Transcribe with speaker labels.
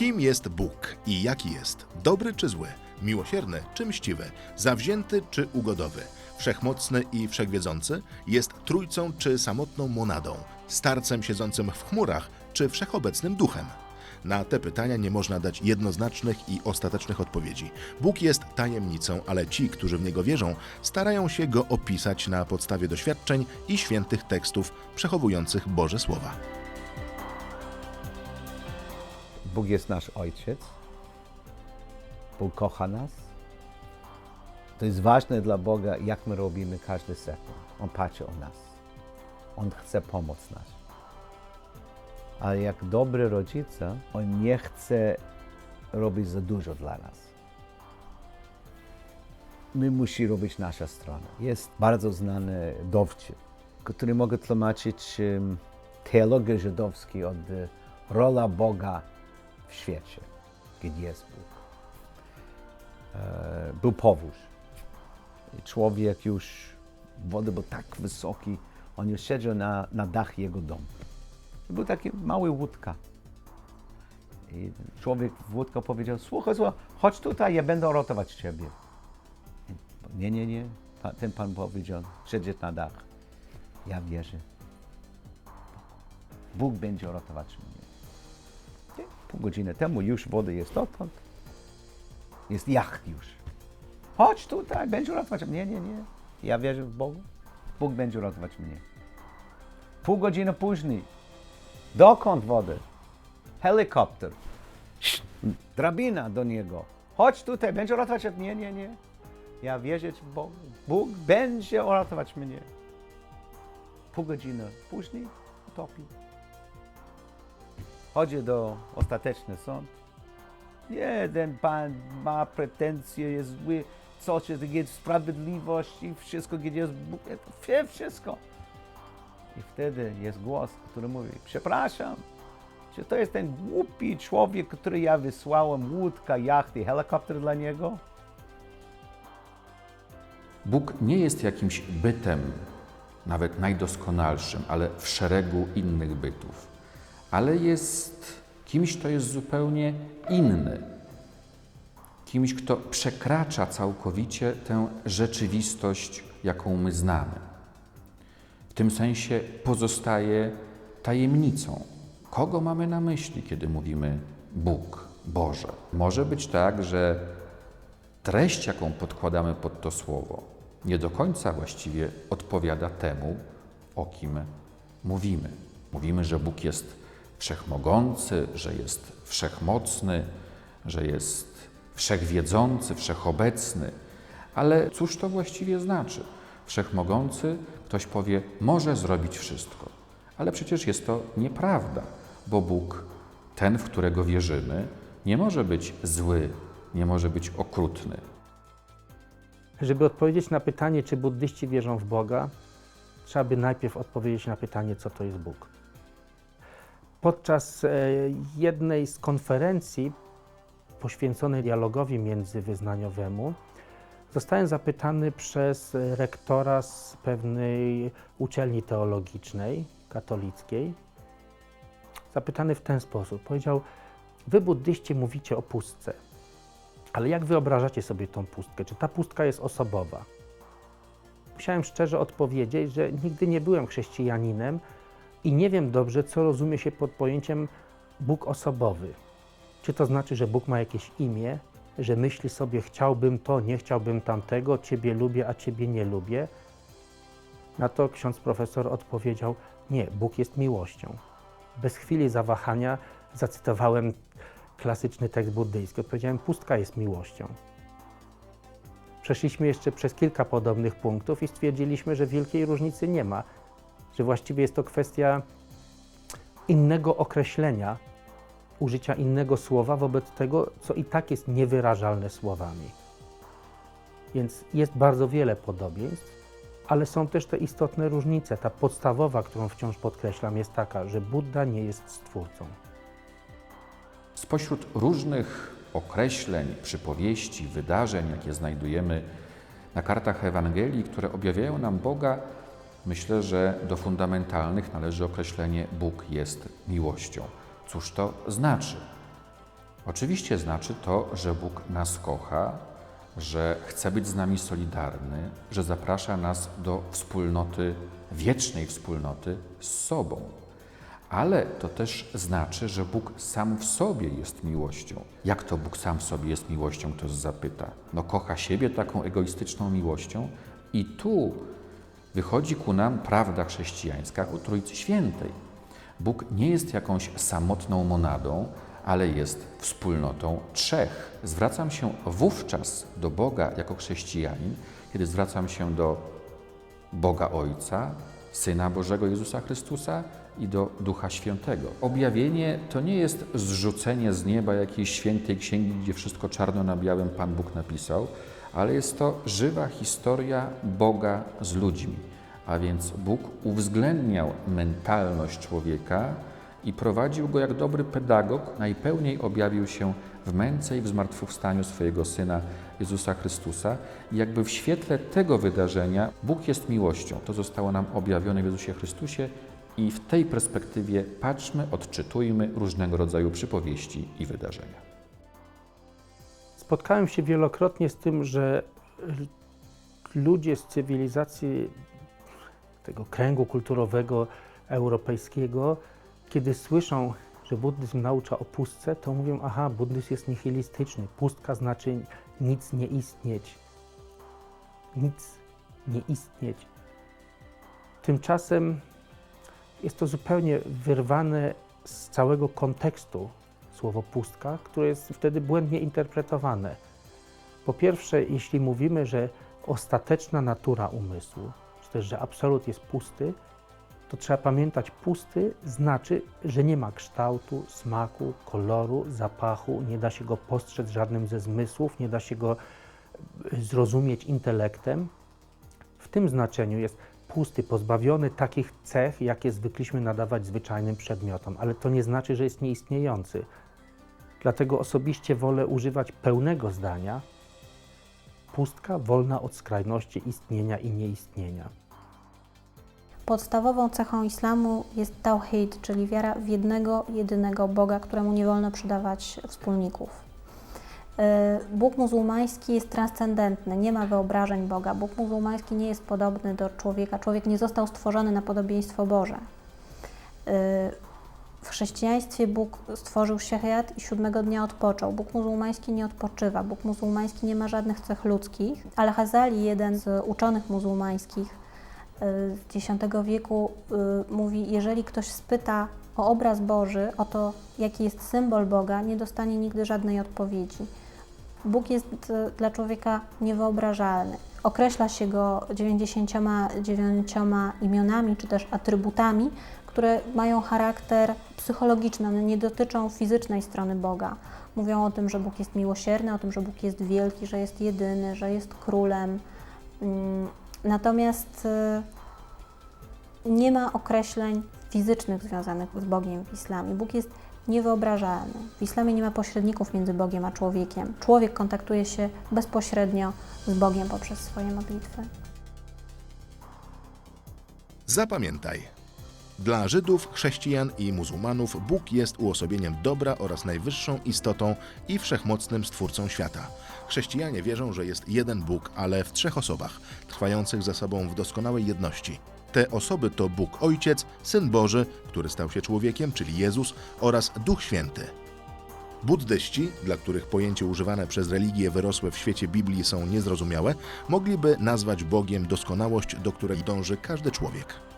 Speaker 1: Kim jest Bóg i jaki jest? Dobry czy zły? Miłosierny czy mściwy? Zawzięty czy ugodowy? Wszechmocny i wszechwiedzący? Jest trójcą czy samotną monadą? Starcem siedzącym w chmurach czy wszechobecnym duchem? Na te pytania nie można dać jednoznacznych i ostatecznych odpowiedzi. Bóg jest tajemnicą, ale ci, którzy w niego wierzą, starają się go opisać na podstawie doświadczeń i świętych tekstów przechowujących Boże Słowa.
Speaker 2: Bóg jest nasz Ojciec. Bóg kocha nas. To jest ważne dla Boga, jak my robimy każdy sekund. On patrzy o nas. On chce pomóc nas. Ale jak dobry rodzice, On nie chce robić za dużo dla nas. My musimy robić nasza strona. Jest bardzo znany dowcip, który mogę tłumaczyć em, teologię żydowską od rola Boga w świecie, gdzie jest Bóg. E, Był powódź. I człowiek już, woda był tak wysoki, on już siedział na, na dach jego domu. Był taki mały łódka. I człowiek w łódkę powiedział, słuchaj, słuchaj, chodź tutaj, ja będę ratować ciebie. Nie, nie, nie. Ten pan powiedział, siedzieć na dach. Ja wierzę. Bóg będzie ratować mnie. Pół godziny temu już woda jest dotąd. Jest jacht już. Chodź tutaj, będzie ratować mnie. Nie, nie, nie. Ja wierzę w Bogu. Bóg będzie ratować mnie. Pół godziny później. Dokąd wody? Helikopter. Drabina do niego. Chodź tutaj, będzie ratować mnie. Nie, nie, nie. Ja wierzę w Bogu. Bóg będzie ratować mnie. Pół godziny później utopi. Chodzi do ostateczny sąd. Jeden pan ma pretensje, jest zły, coś jest, jest sprawiedliwość i wszystko, gdzie jest Bóg, wszystko. I wtedy jest głos, który mówi, przepraszam, czy to jest ten głupi człowiek, który ja wysłałem, łódka, jachty, helikopter dla niego?
Speaker 3: Bóg nie jest jakimś bytem, nawet najdoskonalszym, ale w szeregu innych bytów, ale jest kimś, kto jest zupełnie inny. Kimś, kto przekracza całkowicie tę rzeczywistość, jaką my znamy. W tym sensie pozostaje tajemnicą. Kogo mamy na myśli, kiedy mówimy Bóg, Boże? Może być tak, że treść, jaką podkładamy pod to słowo, nie do końca właściwie odpowiada temu, o kim mówimy. Mówimy, że Bóg jest wszechmogący, że jest wszechmocny, że jest wszechwiedzący, wszechobecny. Ale cóż to właściwie znaczy? Wszechmogący, ktoś powie, może zrobić wszystko. Ale przecież jest to nieprawda, bo Bóg, ten, w którego wierzymy, nie może być zły, nie może być okrutny.
Speaker 4: Żeby odpowiedzieć na pytanie, czy buddyści wierzą w Boga, trzeba by najpierw odpowiedzieć na pytanie, co to jest Bóg. Podczas e, jednej z konferencji poświęconej dialogowi międzywyznaniowemu zostałem zapytany przez rektora z pewnej uczelni teologicznej, katolickiej. Zapytany w ten sposób. Powiedział, wy buddyści mówicie o pustce, ale jak wyobrażacie sobie tą pustkę? Czy ta pustka jest osobowa? Musiałem szczerze odpowiedzieć, że nigdy nie byłem chrześcijaninem i nie wiem dobrze, co rozumie się pod pojęciem Bóg osobowy. Czy to znaczy, że Bóg ma jakieś imię, że myśli sobie, chciałbym to, nie chciałbym tamtego, Ciebie lubię, a Ciebie nie lubię? Na to ksiądz profesor odpowiedział: Nie, Bóg jest miłością. Bez chwili zawahania zacytowałem klasyczny tekst buddyjski. Odpowiedziałem: Pustka jest miłością. Przeszliśmy jeszcze przez kilka podobnych punktów i stwierdziliśmy, że wielkiej różnicy nie ma, że właściwie jest to kwestia innego określenia, użycia innego słowa wobec tego, co i tak jest niewyrażalne słowami. Więc jest bardzo wiele podobieństw, ale są też te istotne różnice. Ta podstawowa, którą wciąż podkreślam, jest taka, że Buddha nie jest stwórcą.
Speaker 3: Spośród różnych określeń, przypowieści, wydarzeń, jakie znajdujemy na kartach Ewangelii, które objawiają nam Boga, myślę, że do fundamentalnych należy określenie Bóg jest miłością. Cóż to znaczy? Oczywiście znaczy to, że Bóg nas kocha, że chce być z nami solidarny, że zaprasza nas do wspólnoty, wiecznej wspólnoty z sobą. Ale to też znaczy, że Bóg sam w sobie jest miłością. Jak to Bóg sam w sobie jest miłością, ktoś zapyta. No kocha siebie taką egoistyczną miłością i tu wychodzi ku nam prawda chrześcijańska ku Trójcy Świętej. Bóg nie jest jakąś samotną monadą, ale jest wspólnotą trzech. Zwracam się wówczas do Boga jako chrześcijanin, kiedy zwracam się do Boga Ojca, Syna Bożego Jezusa Chrystusa i do Ducha Świętego. Objawienie to nie jest zrzucenie z nieba jakiejś świętej księgi, gdzie wszystko czarno na białym Pan Bóg napisał, ale jest to żywa historia Boga z ludźmi. A więc Bóg uwzględniał mentalność człowieka i prowadził go jak dobry pedagog, najpełniej objawił się w męce i w zmartwychwstaniu swojego Syna Jezusa Chrystusa. I jakby w świetle tego wydarzenia Bóg jest miłością. To zostało nam objawione w Jezusie Chrystusie i w tej perspektywie patrzmy, odczytujmy różnego rodzaju przypowieści i wydarzenia.
Speaker 4: Spotkałem się wielokrotnie z tym, że ludzie z cywilizacji tego kręgu kulturowego europejskiego, kiedy słyszą, że buddyzm naucza o pustce, to mówią, aha, buddyzm jest nihilistyczny. Pustka znaczy nic nie istnieć. Nic nie istnieć. Tymczasem jest to zupełnie wyrwane z całego kontekstu słowo pustka, które jest wtedy błędnie interpretowane. Po pierwsze, jeśli mówimy, że ostateczna natura umysłu, czy też, że absolut jest pusty, to trzeba pamiętać, pusty znaczy, że nie ma kształtu, smaku, koloru, zapachu, nie da się go postrzec żadnym ze zmysłów, nie da się go e, zrozumieć intelektem. W tym znaczeniu jest pusty, pozbawiony takich cech, jakie zwykliśmy nadawać zwyczajnym przedmiotom, ale to nie znaczy, że jest nieistniejący. Dlatego osobiście wolę używać pełnego zdania pustka wolna od skrajności istnienia i nieistnienia.
Speaker 5: Podstawową cechą islamu jest tawhid, czyli wiara w jednego, jedynego Boga, któremu nie wolno przydawać wspólników. Y, Bóg muzułmański jest transcendentny, nie ma wyobrażeń Boga. Bóg muzułmański nie jest podobny do człowieka. Człowiek nie został stworzony na podobieństwo Boże. Chrześcijaństwie Bóg stworzył świat i siódmego dnia odpoczął. Bóg muzułmański nie odpoczywa. Bóg muzułmański nie ma żadnych cech ludzkich. Ale Hazali, jeden z uczonych muzułmańskich, y, z X wieku y, mówi, jeżeli ktoś spyta o obraz Boży, o to, jaki jest symbol Boga, nie dostanie nigdy żadnej odpowiedzi. Bóg jest y, dla człowieka niewyobrażalny. Określa się go 99 imionami czy też atrybutami, które mają charakter psychologiczny, one nie dotyczą fizycznej strony Boga. Mówią o tym, że Bóg jest miłosierny, o tym, że Bóg jest wielki, że jest jedyny, że jest królem. Mm, Natomiast y, nie ma określeń fizycznych związanych z Bogiem w islamie. Bóg jest niewyobrażalny. W islamie nie ma pośredników między Bogiem a człowiekiem. Człowiek kontaktuje się bezpośrednio z Bogiem poprzez swoje modlitwy.
Speaker 1: Zapamiętaj. Dla Żydów, chrześcijan i muzułmanów Bóg jest uosobieniem dobra oraz najwyższą istotą i wszechmocnym stwórcą świata. Chrześcijanie wierzą, że jest jeden Bóg, ale w trzech osobach, trwających ze sobą w doskonałej jedności. Te osoby to Bóg Ojciec, Syn Boży, który stał się człowiekiem, czyli Jezus, oraz Duch Święty. Buddyści, dla których pojęcie używane przez religie wyrosłe w świecie Biblii są niezrozumiałe, mogliby nazwać Bogiem doskonałość, do której dąży każdy człowiek.